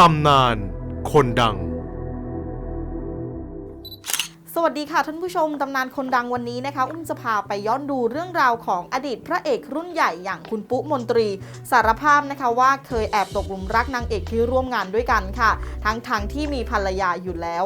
ตำนาน คนดัง สวัสดีค่ะท่านผู้ชมตำนานคนดังวันนี้นะคะ อุ้มจะพาไปย้อนดูเรื่องราวของอดีตพระเอกรุ่นใหญ่อย่างคุณปุ๊มนตรี สารภาพนะคะว่าเคยแอบตกหลุมรักนางเอกที่ร่วมงานด้วยกันค่ะ ทั้งทางที่มีภรรยาอยู่แล้ว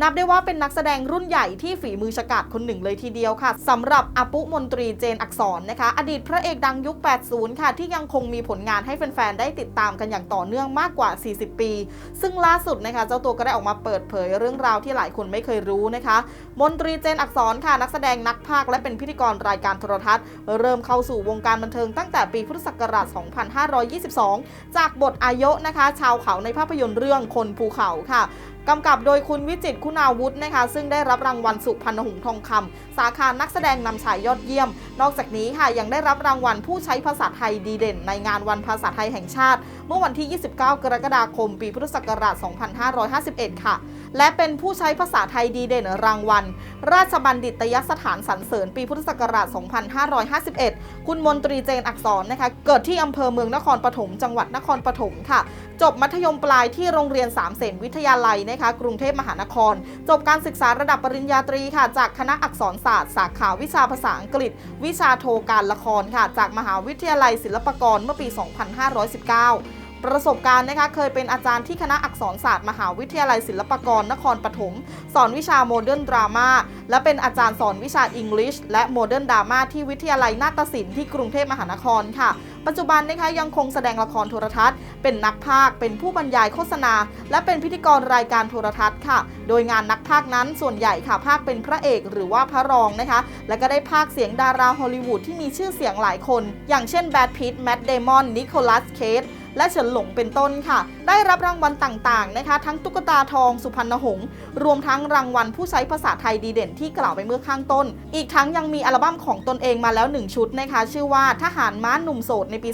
นับได้ว่าเป็นนักแสดงรุ่นใหญ่ที่ฝีมือฉกาจคนหนึ่งเลยทีเดียวค่ะสำหรับอปุมนตรีเจนอักษรนะคะ อดีตพระเอกดังยุค 80 ค่ะ ที่ยังคงมีผลงานให้แฟนๆ ได้ติดตามกันอย่างต่อเนื่องมากกว่า 40 ปี ซึ่งล่าสุดนะคะเจ้าตัวก็ได้ออกมาเปิดเผยเรื่องราวที่หลายคนไม่เคยรู้นะคะ มนตรีเจนอักษรค่ะนักแสดงนักพากและเป็นพิธีกรรายการโทรทัศน์ เริ่มเข้าสู่วงการบันเทิงตั้งแต่ปีพุทธศักราช 2522 จากบทอายุนะคะ ชาวเขาในภาพยนตร์เรื่องคนภูเขาค่ะกำกับโดยคุณวิจิตคุณาวุฒินะคะ ซึ่งได้รับรางวัลสุพรรณหงส์ทองคำสาขานักแสดงนำชายยอดเยี่ยม นอกจากนี้ค่ะยังได้รับรางวัลผู้ใช้ภาษาไทยดีเด่น ในงานวันภาษาไทยแห่งชาติ เมื่อวันที่ 29 กรกฎาคม ปีพุทธศักราช 2551 ค่ะ และเป็นผู้ใช้ภาษาไทยดีเด่นรางวัล ราชบัณฑิตยสถานสรรเสริญ ปีพุทธศักราช 2551 คุณมนตรีเจนอักษรนะคะ เกิดที่อำเภอเมืองนครปฐมจังหวัดนครปฐมค่ะ จบมัธยมปลายที่โรงเรียนสามเสนวิทยาลัยนะคะกรุงเทพมหานครจบการศึกษาระดับปริญญาตรีค่ะ จากคณะอักษรศาสตร์ สาขาวิชาภาษาอังกฤษ วิชาโทการละครค่ะ จากมหาวิทยาลัยศิลปากรเมื่อปี 2519 ประสบการณ์นะคะเคยเป็นอาจารย์ที่คณะอักษรศาสตร์มหาวิทยาลัยศิลปากรนครปฐมสอนวิชาโมเดิร์นดราม่าและเป็นอาจารย์สอนวิชาอังกฤษและโมเดิร์นดราม่าที่วิทยาลัยนาฏศิลป์ที่กรุงเทพมหานครค่ะปัจจุบันนะคะยังคงแสดงละครโทรทัศน์ เป็นนักพากย์เป็นผู้บรรยายโฆษณา และเป็นพิธีกรรายการโทรทัศน์ค่ะ โดยงานนักพากย์นั้นส่วนใหญ่ค่ะพากย์เป็นพระเอกหรือว่าพระรองนะคะ และก็ได้พากย์เสียงดาราฮอลลีวูดที่มีชื่อเสียงหลายคน อย่างเช่นแบดพิตแมตต์เดมอนนิโคลัสเคส และเฉินหลงเป็นต้นค่ะ ได้รับรางวัลต่างๆนะคะ ทั้งตุ๊กตาทองสุพรรณหงษ์รวมทั้งรางวัลผู้ใช้ภาษาไทยดีเด่นที่กล่าวไปเมื่อข้างต้น อีกทั้งยังมีอัลบั้มของตนเองมาแล้ว 1 ชุดนะคะ ชื่อว่าทหารม้าหนุ่มโสดในปี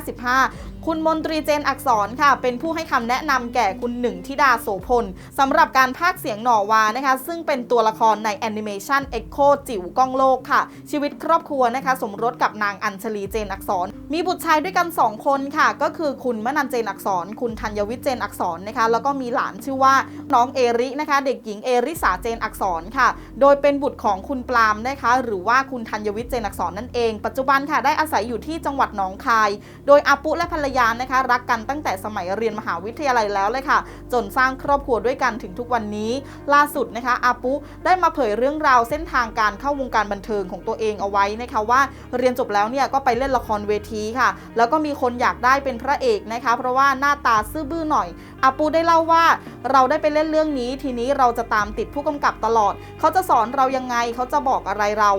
2555 คุณมนตรีเจนอักษรค่ะ เป็นผู้ให้คำแนะนำแก่คุณหนึ่งธิดาโสพลสำหรับการพากย์เสียงหน่อวานะคะ ซึ่งเป็นตัวละครในแอนิเมชัน Echo จิ๋วก้องโลกค่ะ ชีวิตครอบครัวนะคะ สมรสกับนางอัญชลีเจนอักษร มีบุตรชายด้วยกัน 2 คนค่ะก็็คือคุณมนันเจนอักษร คุณธัญวิทย์เจนอักษรนะคะ แล้วก็มีหลานชื่อว่าน้องเอรินะคะ เด็กหญิงเอริสาเจนอักษรค่ะ โดยเป็นบุตรของคุณปลามนะคะ หรือว่าคุณธัญวิทย์เจนอักษรนั่นเอง ปัจจุบันค่ะได้อาศัยอยู่ที่จังหวัดหนองคาย โดยอาปุและภรรยานะคะ รักกันตั้งแต่สมัยเรียนมหาวิทยาลัยแล้วเลยค่ะ จนสร้างครอบครัวด้วยกันถึงทุกวันนี้ ล่าสุดนะคะอาปุได้มาเผยเรื่องราวเส้นทางการเข้าวงการบันเทิงของตัวเองเอาไว้นะคะว่า เรียนจบแล้วเนี่ยก็ไปเล่นละครเวทีค่ะ แล้วก็มีคนอยากได้เป็นพระเอกนะคะ เพราะว่าหน้าตาซื่อบื้อหน่อยอาปูได้เล่าว่าเราได้ไปเล่นเรื่องนี้ ทีนี้เราจะตามติดผู้กำกับตลอด เขาจะสอนเรายังไงเขาจะบอกอะไรเรา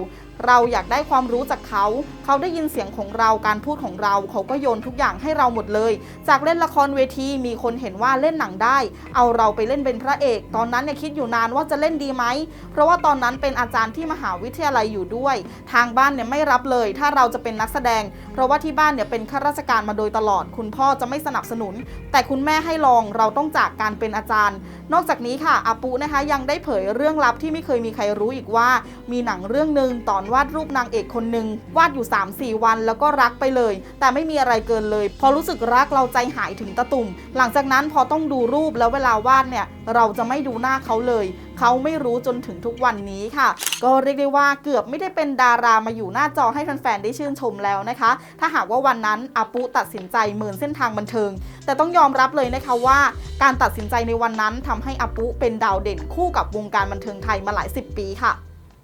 เราอยากได้ความรู้จากเขา เขาได้ยินเสียงของเราการพูดของเรา เขาก็โยนทุกอย่างให้เราหมดเลย จากเล่นละครเวทีมีคนเห็นว่าเล่นหนังได้ เอาเราไปเล่นเป็นพระเอก ตอนนั้นเนี่ยคิดอยู่นานว่าจะเล่นดีไหม เพราะว่าตอนนั้นเป็นอาจารย์ที่มหาวิทยาลัยอยู่ด้วย ทางบ้านเนี่ยไม่รับเลย ถ้าเราจะเป็นนักแสดง เพราะว่าที่บ้านเนี่ยเป็นข้าราชการมาโดยตลอด คุณพ่อจะไม่สนับสนุน แต่คุณแม่ให้ลองเราต้องจากการเป็นอาจารย์ นอกจากนี้ค่ะอาปุนะคะยังได้เผยเรื่องลับที่ไม่เคยมีใครรู้อีกว่า มีหนังเรื่องหนึ่งตอนวาดรูปนางเอกคนหนึ่งวาดอยู่ 3-4 วันแล้วก็รักไปเลย แต่ไม่มีอะไรเกินเลย พอรู้สึกรักเราใจหายถึงตะตุ่ม หลังจากนั้นพอต้องดูรูปแล้วเวลาวาดเนี่ยเราจะไม่ดูหน้าเขาเลย เขาไม่รู้จนถึงทุกวันนี้ค่ะ ก็เรียกได้ว่าเกือบไม่ได้เป็นดารามาอยู่หน้าจอให้แฟนๆได้ชื่นชมแล้วนะคะ ถ้าหากว่าวันนั้นอาปุตัดสินใจเหมือนเส้นทางบันเทิง แต่ต้องยอมรับเลยนะคะว่าการตัดสินใจในวันนั้นทำให้อาปุเป็นดาวเด่นคู่กับวงการบันเทิงไทยมาหลายสิบปีค่ะ